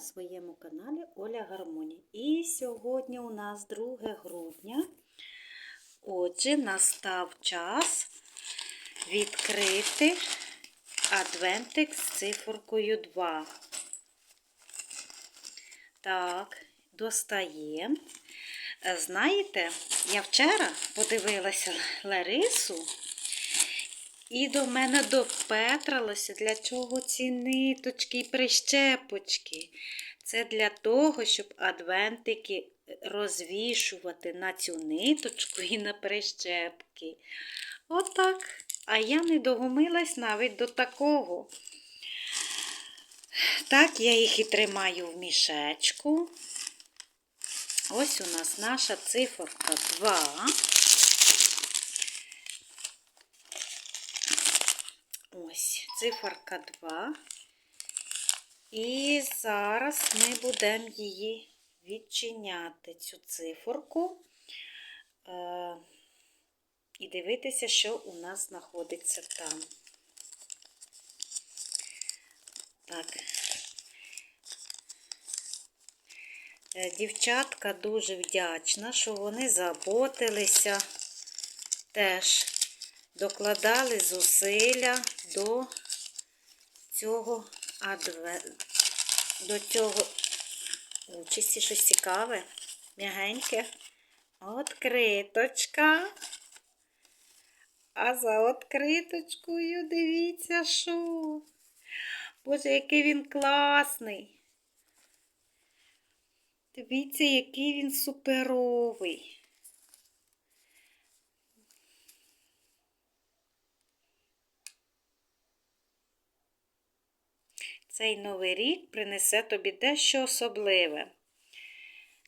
своєму каналі Оля Гармонія. І сьогодні у нас 2 грудня. Отже, настав час відкрити адвентик з циферкою 2. Так, достаємо. Знаєте, я вчора подивилася Ларису. І до мене допетралося, для чого ці ниточки і прищепочки. Це для того, щоб адвентики розвішувати на цю ниточку і на прищепки. Отак. А я не догумилась навіть до такого. Так, я їх і тримаю в мішечку. Ось у нас наша циферка 2. Ось, циферка 2. І зараз ми будемо її відчиняти, цю циферку. Е, і дивитися, що у нас знаходиться там. Так. Е, Дівчатка дуже вдячна, що вони заботилися теж докладали зусилля до цього адве... до цього участі щось цікаве, м'ягеньке. Откриточка. А за откриточкою дивіться, що. Боже, який він класний. Дивіться, який він суперовий. Цей новий рік принесе тобі дещо особливе.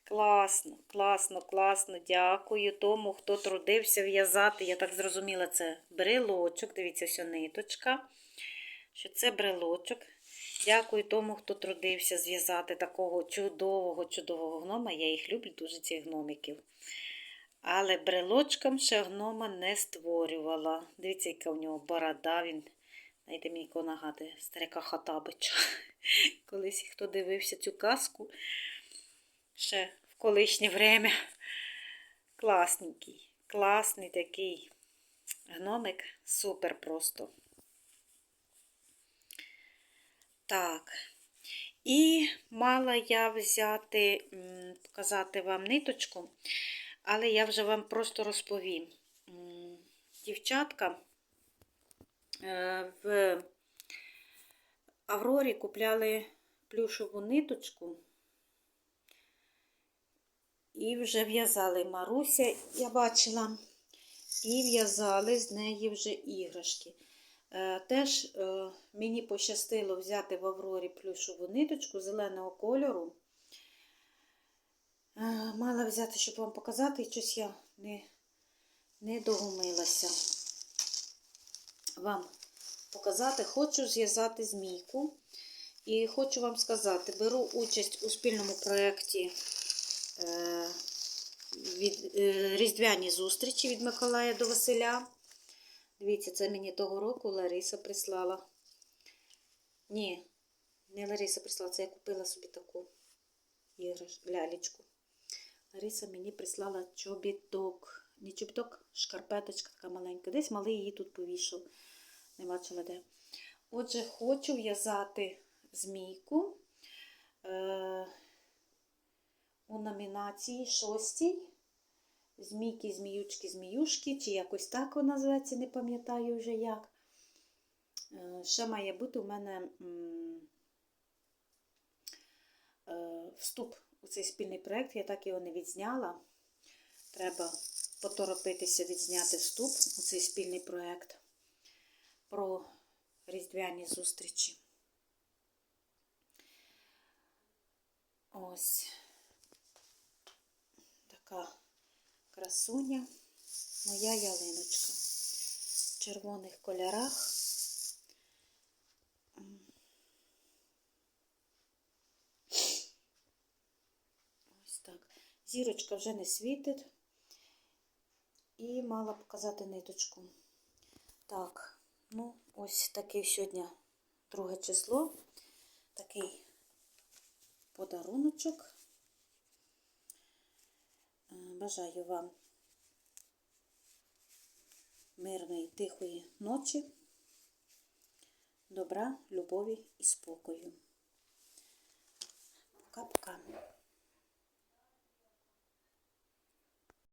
Класно, класно, класно. Дякую тому, хто трудився в'язати. Я так зрозуміла, це брелочок. Дивіться, ось ниточка. Що це брелочок. Дякую тому, хто трудився зв'язати такого чудового, чудового гнома. Я їх люблю дуже цих гномиків. Але брелочком ще гнома не створювала. Дивіться, яка в нього борода. Він Знаєте, мені кого нагадує старика Хатабича. Колись хто дивився цю казку ще в колишнє время. Класненький, класний такий гномик, супер просто. Так. І мала я взяти, показати вам ниточку, але я вже вам просто розповім. Дівчатка. В Аврорі купляли плюшову ниточку і вже в'язали Маруся, я бачила, і в'язали з неї вже іграшки. Теж мені пощастило взяти в Аврорі плюшову ниточку зеленого кольору. Мала взяти, щоб вам показати, і щось я не, не догумилася вам показати, хочу зв'язати змійку. І хочу вам сказати, беру участь у спільному проєкті е, від, е, Різдвяні зустрічі від Миколая до Василя. Дивіться, це мені того року Лариса прислала. Ні, не Лариса прислала, це я купила собі таку іграш, лялечку. Лариса мені прислала чобіток. Не чобіток, шкарпеточка така маленька. Десь малий її тут повішав. Не бачила де. Отже, хочу в'язати змійку е, у номінації шостій. Змійки, зміючки, зміюшки, чи якось так вона називається, не пам'ятаю вже як. Е, ще має бути у мене е, вступ у цей спільний проєкт. Я так його не відзняла. Треба поторопитися відзняти вступ у цей спільний проєкт про різдвяні зустрічі. Ось така красуня, моя ялиночка в червоних кольорах. Ось так. Зірочка вже не світить. І мала показати ниточку. Так, Ну, ось такий сьогодні друге число. Такий подаруночок. Е, Бажаю вам мирної, тихої ночі, добра, любові і спокою. Пока-пока.